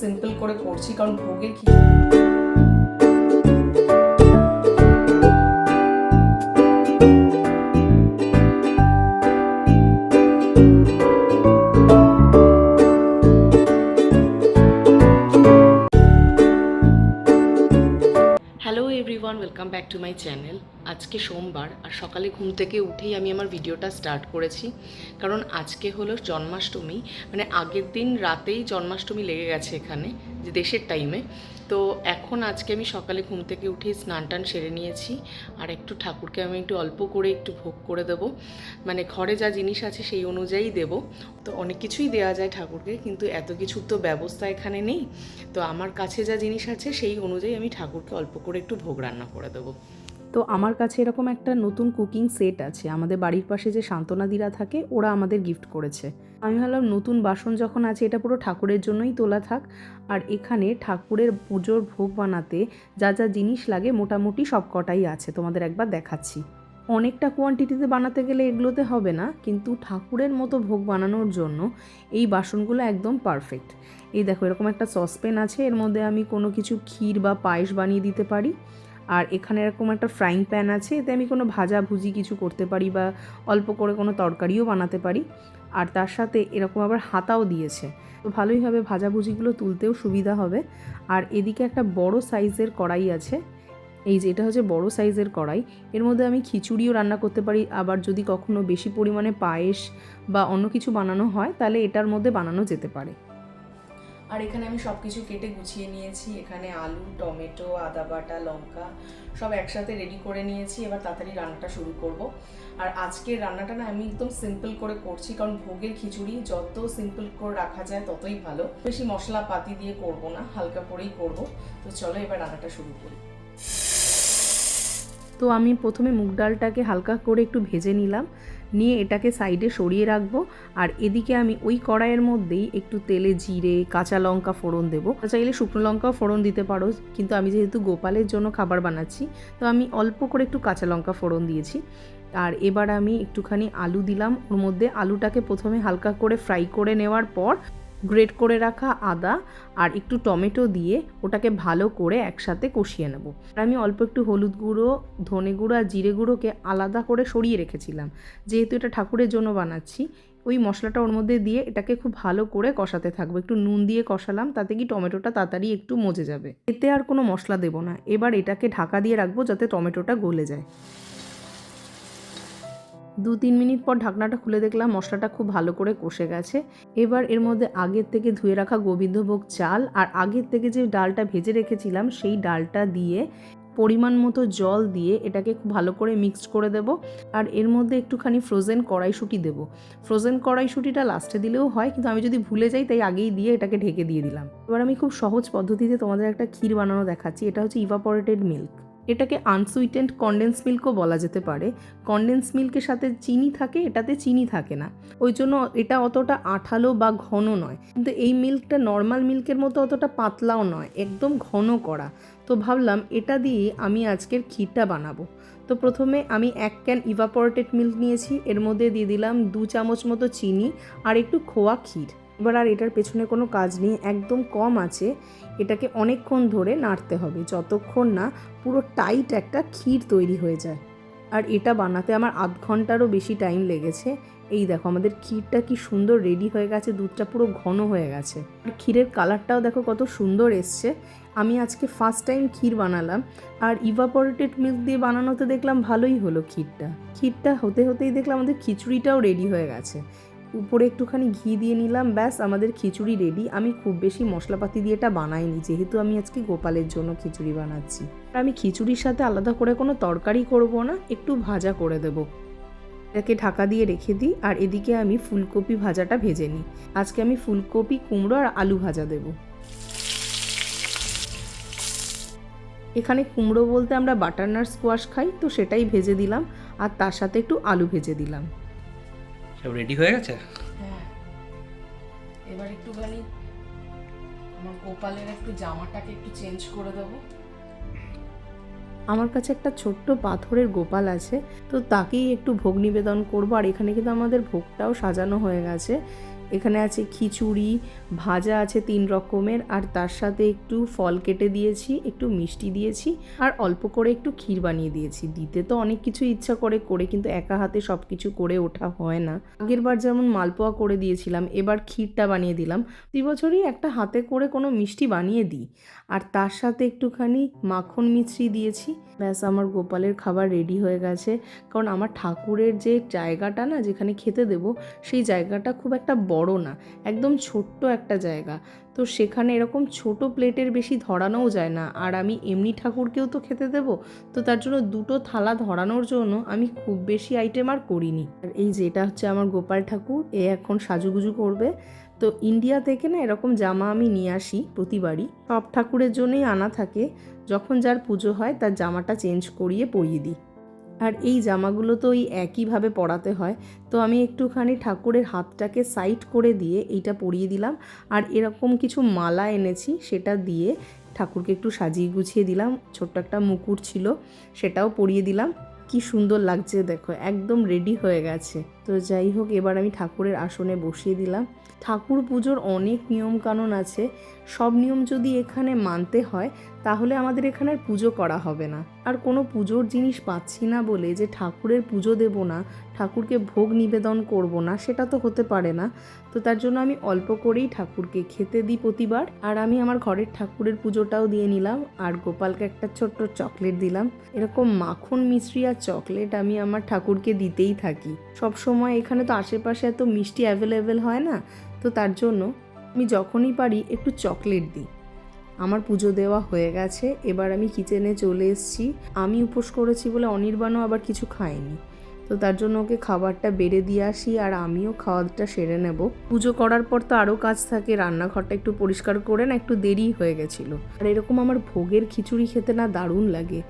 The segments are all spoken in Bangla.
সিম্পল করে করছি কারণ ভোগের খিচুড়ি hello everyone welcome back to my channel আজকে সোমবার আর সকালে ঘুম থেকে উঠেই আমি আমার ভিডিওটা স্টার্ট করেছি। কারণ আজকে হলো জন্মাষ্টমী মানে আগের দিন রাতেই জন্মাষ্টমী লেগে গেছে এখানে, যে দেশের টাইমে তো এখন আজকে আমি সকালে ঘুম থেকে উঠেই স্নান টান সেরে নিয়েছি। আর একটু ঠাকুরকে আমি একটু অল্প করে একটু ভোগ করে দেবো। মানে ঘরে যা জিনিস আছে সেই অনুযায়ী দেব। তো অনেক কিছুই দেওয়া যায় ঠাকুরকে, কিন্তু এত কিছুর তো ব্যবস্থা এখানে নেই। তো আমার কাছে যা জিনিস আছে সেই অনুযায়ী আমি ঠাকুরকে অল্প করে একটু ভোগ রান্না করে দেবো। তো আমার কাছে এরকম একটা নতুন কুকিং সেট আছে। আমাদের বাড়ির পাশে যে সান্ত্বনাদিরা থাকে, ওরা আমাদের গিফট করেছে। আমি ভাবলাম নতুন বাসন যখন আছে, এটা পুরো ঠাকুরের জন্যই তোলা থাক। আর এখানে ঠাকুরের পুজোর ভোগ বানাতে যা যা জিনিস লাগে, মোটামুটি সব কটাই আছে। তোমাদের একবার দেখাচ্ছি। অনেকটা কোয়ান্টিটিতে বানাতে গেলে এগুলোতে হবে না, কিন্তু ঠাকুরের মতো ভোগ বানানোর জন্য এই বাসনগুলো একদম পারফেক্ট এই দেখো, এরকম একটা সসপ্যান আছে, এর মধ্যে আমি কোনো কিছু ক্ষীর বা পায়েস বানিয়ে দিতে পারি। আর এখানে এরকম একটা ফ্রাইং প্যান আছে, এতে আমি কোনো ভাজা ভুজি কিছু করতে পারি বা অল্প করে কোনো তরকারিও বানাতে পারি। আর তার সাথে এরকম আবার হাতাও দিয়েছে। তো ভালোই হবে ভাজাভুজিগুলো তুলতেও সুবিধা হবে। আর এদিকে একটা বড় সাইজের কড়াই আছে। এই যে এটা হচ্ছে বড় সাইজের কড়াই। এর মধ্যে আমি খিচুড়িও রান্না করতে পারি। আবার যদি কখনো বেশি পরিমাণে পায়েস বা অন্য কিছু বানানো হয়, তাহলে এটার মধ্যে বানানো যেতে পারে। আর এখানে আমি সব কিছু কেটে গুছিয়ে নিয়েছি। এখানে আলু, টমেটো, আদা বাটা, লঙ্কা সব একসাথে রেডি করে নিয়েছি। এবার তাড়াতাড়ি রান্নাটা শুরু করব। আর আজকের রান্নাটা না আমি একদম সিম্পল করে করছি, কারণ ভোগের খিচুড়ি যত সিম্পল করে রাখা যায় ততই ভালো। বেশি মশলা পাতি দিয়ে করব না, হালকা করেই করব। তো চলো এবার রান্নাটা শুরু করি। তো আমি প্রথমে মুগ ডালটাকে হালকা করে একটু ভেজে নিলাম। নিয়ে এটাকে সাইডে সরিয়ে রাখব। আর এদিকে আমি ওই কড়াইয়ের মধ্যেই একটু তেলে জিরে, কাঁচা লঙ্কা ফোড়ন দেবো। চাইলে শুকনো লঙ্কাও ফোড়ন দিতে পারো, কিন্তু আমি যেহেতু গোপালের জন্য খাবার বানাচ্ছি, তো আমি অল্প করে একটু কাঁচা লঙ্কা ফোড়ন দিয়েছি। আর এবার আমি একটুখানি আলু দিলাম, ওর মধ্যে আলুটাকে প্রথমে হালকা করে ফ্রাই করে নেওয়ার পর গ্রেট করে রাখা আদা আর একটু টমেটো দিয়ে ওটাকে ভালো করে একসাথে কষিয়ে নেব। আর আমি অল্প একটু হলুদ গুঁড়ো, ধনে গুঁড়ো আর জিরে গুঁড়োকে আলাদা করে সরিয়ে রেখেছিলাম। যেহেতু এটা ঠাকুরের জন্য বানাচ্ছি, ওই মশলাটা ওর মধ্যে দিয়ে এটাকে খুব ভালো করে কষাতে থাকব। একটু নুন দিয়ে কষালাম, তাতে কি টমেটোটা তাড়াতাড়ি একটু মজে যাবে। এতে আর কোনো মশলা দেবো না। এবার এটাকে ঢাকা দিয়ে রাখব যাতে টমেটোটা গলে যায়। দু তিন মিনিট পর ঢাকনাটা খুলে দেখলাম মশলাটা খুব ভালো করে কষে গেছে। এবার এর মধ্যে আগের থেকে ধুয়ে রাখা গোবিন্দভোগ চাল আর আগের থেকে যে ডালটা ভেজে রেখেছিলাম সেই ডালটা দিয়ে পরিমাণ মতো জল দিয়ে এটাকে খুব ভালো করে মিক্সড করে দেব আর এর মধ্যে একটুখানি ফ্রোজেন কড়াইশুঁটি দেবো। ফ্রোজেন কড়াইশুঁটিটা লাস্টে দিলেও হয় কিন্তু আমি যদি ভুলে যাই তাই আগেই দিয়ে এটাকে ঢেকে দিয়ে দিলাম। এবার আমি খুব সহজ পদ্ধতিতে তোমাদের একটা ক্ষীর বানানো দেখাচ্ছি, এটা হচ্ছে ইভাপরেটেড মিল্ক এটাকে আনসুইটেন্ড কন্ডেন্স মিল্কও বলা যেতে পারে। কন্ডেন্স মিল্কের সাথে চিনি থাকে, এটাতে চিনি থাকে না। ওই জন্য এটা অতটা আঠালো বা ঘন নয়। কিন্তু এই মিল্কটা নর্মাল মিল্কের মতো অতটা পাতলাও নয়, একদম ঘন করা। তো ভাবলাম এটা দিয়ে আমি আজকের ক্ষীরটা বানাবো। তো প্রথমে আমি এক ক্যান ইভাপরেটেড মিল্ক নিয়েছি, এর মধ্যে দিয়ে দিলাম দু চামচ মতো চিনি আর একটু খোয়া ক্ষীর। এবার আর এটার পেছনে কোনো কাজ নেই, একদম কম আছে। এটাকে অনেকক্ষণ ধরে নাড়তে হবে, যতক্ষণ না পুরো টাইট একটা ক্ষীর তৈরি হয়ে যায়। আর এটা বানাতে আমার আধ ঘন্টারও বেশি টাইম লেগেছে। এই দেখো, আমাদের ক্ষীরটা কি সুন্দর রেডি হয়ে গেছে, দুধটা পুরো ঘন হয়ে গেছে। আর ক্ষীরের কালারটাও দেখো কত সুন্দর এসছে। আমি আজকে ফার্স্ট টাইম ক্ষীর বানালাম, আর ইভাপরেটেড মিল্ক দিয়ে বানানোতে দেখলাম ভালোই হলো ক্ষীরটা। ক্ষীরটা হতে হতেই দেখলাম আমাদের খিচুড়িটাও রেডি হয়ে গেছে। উপরে একটুখানি ঘি দিয়ে নিলাম, ব্যাস আমাদের খিচুড়ি রেডি আমি খুব বেশি মশলাপাতি দিয়ে এটা বানাইনি, যেহেতু আমি আজকে গোপালের জন্য খিচুড়ি বানাচ্ছি। আমি খিচুড়ির সাথে আলাদা করে কোনো তরকারি করব না, একটু ভাজা করে দেবো। এটাকে ঢাকা দিয়ে রেখে দিই, আর এদিকে আমি ফুলকপি ভাজাটা ভেজে নিই। আজকে আমি ফুলকপি, কুমড়ো আর আলু ভাজা দেব। এখানে কুমড়ো বলতে আমরা বাটারনাট স্কোয়াশ খাই, তো সেটাই ভেজে দিলাম, আর তার সাথে একটু আলু ভেজে দিলাম। সব রেডি হয়ে গেছে? হ্যাঁ। এবার একটুখানি আমার গোপালের একটু জামাটাকে একটু চেঞ্জ করে দেবো। আমার কাছে একটা ছোট্ট পাথরের গোপাল আছে তো তাকেই একটু ভোগ নিবেদন করব। আর এখানে কিন্তু আমাদের ভোগটাও সাজানো হয়ে গেছে। এখানে আছে খিচুড়ি, ভাজা আছে তিন রকমের, আর তার সাথে একটু ফল কেটে দিয়েছি, একটু মিষ্টি দিয়েছি, আর অল্প করে একটু ক্ষীর বানিয়ে দিয়েছি। দিতে তো অনেক কিছু ইচ্ছা করে করে কিন্তু একা হাতে সব কিছু করে ওঠা হয় না। আগের বার যেমন মালপোয়া করে দিয়েছিলাম, এবার ক্ষীরটা বানিয়ে দিলাম। প্রতি বছরই একটা হাতে করে কোনো মিষ্টি বানিয়ে দিই। আর তার সাথে একটুখানি মাখন মিশ্রি দিয়েছি। ব্যাস, আমার গোপালের খাবার রেডি হয়ে গেছে। কারণ আমার ঠাকুরের যে জায়গাটা না, যেখানে খেতে দেব, সেই জায়গাটা খুব একটা বড় না, একদম ছোট্ট একটা জায়গা। তো সেখানে এরকম ছোট প্লেটের বেশি ধরানোও যায় না। আর আমি এমনি ঠাকুরকেও তো খেতে দেবো। তো তার জন্য দুটো থালা ধরানোর জন্য আমি খুব বেশি আইটেম আর করিনি। আর এই যেটা হচ্ছে আমার গোপাল ঠাকুর, এ এখন সাজুগুজু করবে। তো ইন্ডিয়া থেকে না এরকম জামা আমি নিয়ে আসি প্রতিবারই। সব ঠাকুরের জন্যই আনা থাকে। যখন যার পুজো হয় তার জামাটা চেঞ্জ করিয়ে পরিয়ে দিই। আর এই জামাগুলো তো ওই একইভাবে পরাতে হয়। তো আমি একটুখানি ঠাকুরের হাতটাকে সাইড করে দিয়ে এইটা পরিয়ে দিলাম। আর এরকম কিছু মালা এনেছি, সেটা দিয়ে ঠাকুরকে একটু সাজিয়ে গুছিয়ে দিলাম। ছোট্ট একটা মুকুর ছিল, সেটাও পরিয়ে দিলাম। কি সুন্দর লাগছে দেখো, একদম রেডি হয়ে গেছে। তো যাই হোক, এবার আমি ঠাকুরের আসনে বসিয়ে দিলাম। ঠাকুর পুজোর অনেক নিয়মকানুন আছে। সব নিয়ম যদি এখানে মানতে হয়, তাহলে আমাদের এখানে পুজো করা হবে না। আর কোনো পুজোর জিনিস পাচ্ছি না বলে যে ঠাকুরের পুজো দেব না, ঠাকুরকে ভোগ নিবেদন করব না, সেটা তো হতে পারে না। তো তার জন্য আমি অল্প করেই ঠাকুরকে খেতে দিই প্রতিবার। আর আমি আমার ঘরের ঠাকুরের পুজোটাও দিয়ে নিলাম। আর গোপালকে একটা ছোট্ট চকলেট দিলাম। এরকম মাখন মিশ্রি আর চকলেট আমি আমার ঠাকুরকে দিতেই থাকি। সব সময় এখানে তো আশেপাশে এত মিষ্টি অ্যাভেলেবেল হয় না, তো তার জন্য আমি যখনই পারি একটু চকলেট দিই। আমার পুজো দেওয়া হয়ে গেছে, এবার আমি কিচেনে চলে এসেছি। আমি উপোস করেছি বলে অনির্বাণও আবার কিছু খায়নি। তো তার জন্য ওকে খাবারটা বেড়ে দিয়ে আসি আর আমিও খাওয়াটা সেরে নেব। পুজো করার পর তো আরও কাজ থাকে, রান্নাঘরটা একটু পরিষ্কার করে না একটু দেরি হয়ে গেছিল। আর এরকম আমার ভোগের খিচুড়ি খেতে না দারুণ লাগে।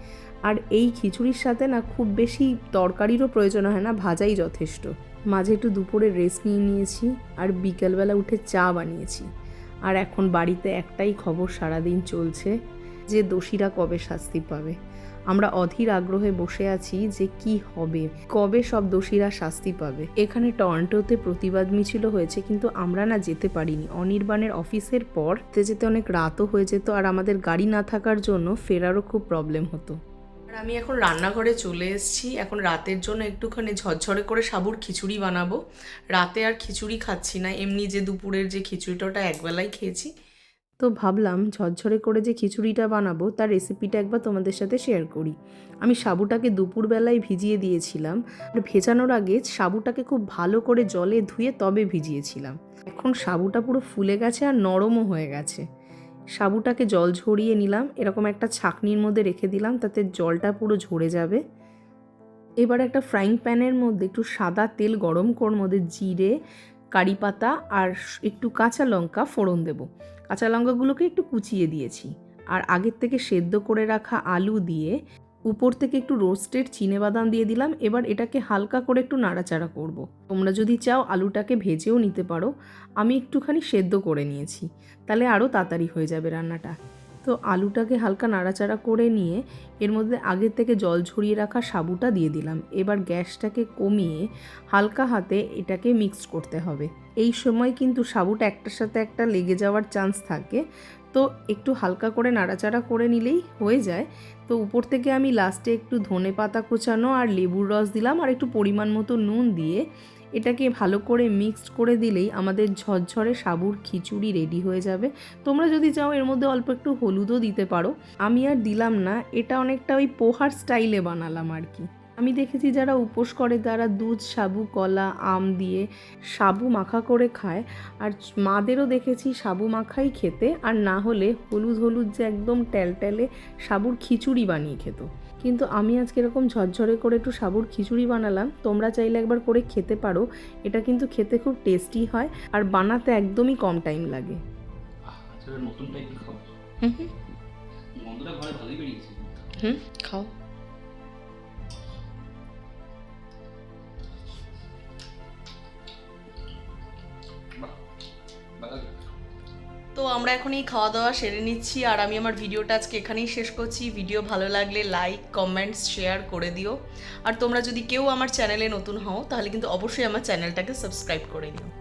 আর এই খিচুড়ির সাথে না খুব বেশি তরকারিরও প্রয়োজন হয় না, ভাজাই যথেষ্ট। মাঝে একটু দুপুরে রেস্ট নিয়ে নিয়েছি আর বিকেলবেলা উঠে চা বানিয়েছি। আর এখন বাড়িতে একটাই খবর সারাদিন চলছে যে দোষীরা কবে শাস্তি পাবে। আমরা অধীর আগ্রহে বসে আছি যে কি হবে, কবে সব দোষীরা শাস্তি পাবে। এখানে টরন্টোতে প্রতিবাদ মিছিল হয়েছে কিন্তু আমরা না যেতে পারিনি। অনির্বাণের অফিসের পর যেতে অনেক রাতও হয়ে যেত আর আমাদের গাড়ি না থাকার জন্য ফেরারও খুব প্রবলেম হতো। আমি এখন রান্নাঘরে চলে এসেছি। এখন রাতের জন্য একটুখানি ঝরঝরে করে সাবুর খিচুড়ি বানাবো। রাতে আর খিচুড়ি খাচ্ছি না। এমনি যে দুপুরের যে খিচুড়িটা ওটা একবেলাই খেয়েছি। তো ভাবলাম ঝরঝরে করে যে খিচুড়িটা বানাবো, তার রেসিপিটা একবার তোমাদের সাথে শেয়ার করি। আমি সাবুটাকে দুপুরবেলায় ভিজিয়ে দিয়েছিলাম। আর ভেজানোর আগে সাবুটাকে খুব ভালো করে জলে ধুয়ে তবে ভিজিয়েছিলাম। এখন সাবুটা পুরো ফুলে গেছে আর নরমও হয়ে গেছে। সাবুটাকে জল ঝরিয়ে নিলাম, এরকম একটা ছাকনির মধ্যে রেখে দিলাম, তাতে জলটা পুরো ঝরে যাবে। এবার একটা ফ্রাইং প্যানের মধ্যে একটু সাদা তেল গরম কর মধ্যে জিরে, কারি পাতা আর একটু কাঁচা লঙ্কা ফোড়ন দেব। কাঁচা লঙ্কাগুলোকে একটু কুচিয়ে দিয়েছি। আর আগের থেকে সেদ্ধ করে রাখা আলু দিয়ে উপর থেকে একটু রোস্টেড বাদাম দিয়ে দিলাম, এবার এটাকে হালকা করে একটু নাড়াচাড়া করব। তোমরা যদি চাও আলুটাকে ভেজেও নিতে পারো, আমি একটুখানি সেদ্ধ করে নিয়েছি, তাহলে আরও তাড়াতাড়ি হয়ে যাবে রান্নাটা। তো আলুটাকে হালকা নাড়াচাড়া করে নিয়ে, এর মধ্যে আগের থেকে জল ঝরিয়ে রাখা সাবুটা দিয়ে দিলাম। এবার গ্যাসটাকে কমিয়ে হালকা হাতে এটাকে মিক্স করতে হবে। এই সময় কিন্তু সাবুটা একটার সাথে একটা লেগে যাওয়ার চান্স থাকে। তো একটু হালকা করে নাড়াচাড়া করে নিলেই হয়ে যায়। তো উপর থেকে আমি লাস্টে একটু ধনে পাতা কোচানো আর লেবুর রস দিলাম আর একটু পরিমাণ মতো নুন দিয়ে এটাকে ভালো করে মিক্সড করে দিলেই আমাদের ঝরঝরে সাবুর খিচুড়ি রেডি হয়ে যাবে। তোমরা যদি চাও এর মধ্যে অল্প একটু হলুদও দিতে পারো। আমি আর দিলাম না, এটা অনেকটা ওই পোহার স্টাইলে বানালাম আর কি। আমি দেখেছি যারা উপোস করে তারা দুধ সাবু কলা আম দিয়ে সাবু মাখা করে খায়। আর মাদেরও দেখেছি সাবু মাখাই খেতে আর না হলে হলুদ হলুদ যে একদম ট্যালট্যালে সাবুর খিচুড়ি বানিয়ে খেত। কিন্তু আমি আজকে এরকম ঝরঝরে করে একটু সাবুর খিচুড়ি বানালাম তোমরা চাইলে একবার করে খেতে পারো। এটা কিন্তু খেতে খুব টেস্টি হয় আর বানাতে একদমই কম টাইম লাগে। আচ্ছা হুম খাও। আমরা এখন এই খাওয়া দাওয়া সেরে নিচ্ছি আর আমি আমার ভিডিওটা আজকে এখানেই শেষ করছি। ভিডিও ভালো লাগলে লাইক কমেন্টস শেয়ার করে দিও। আর তোমরা যদি কেউ আমার চ্যানেলে নতুন হও, তাহলে কিন্তু অবশ্যই আমার চ্যানেলটাকে সাবস্ক্রাইব করে দিও।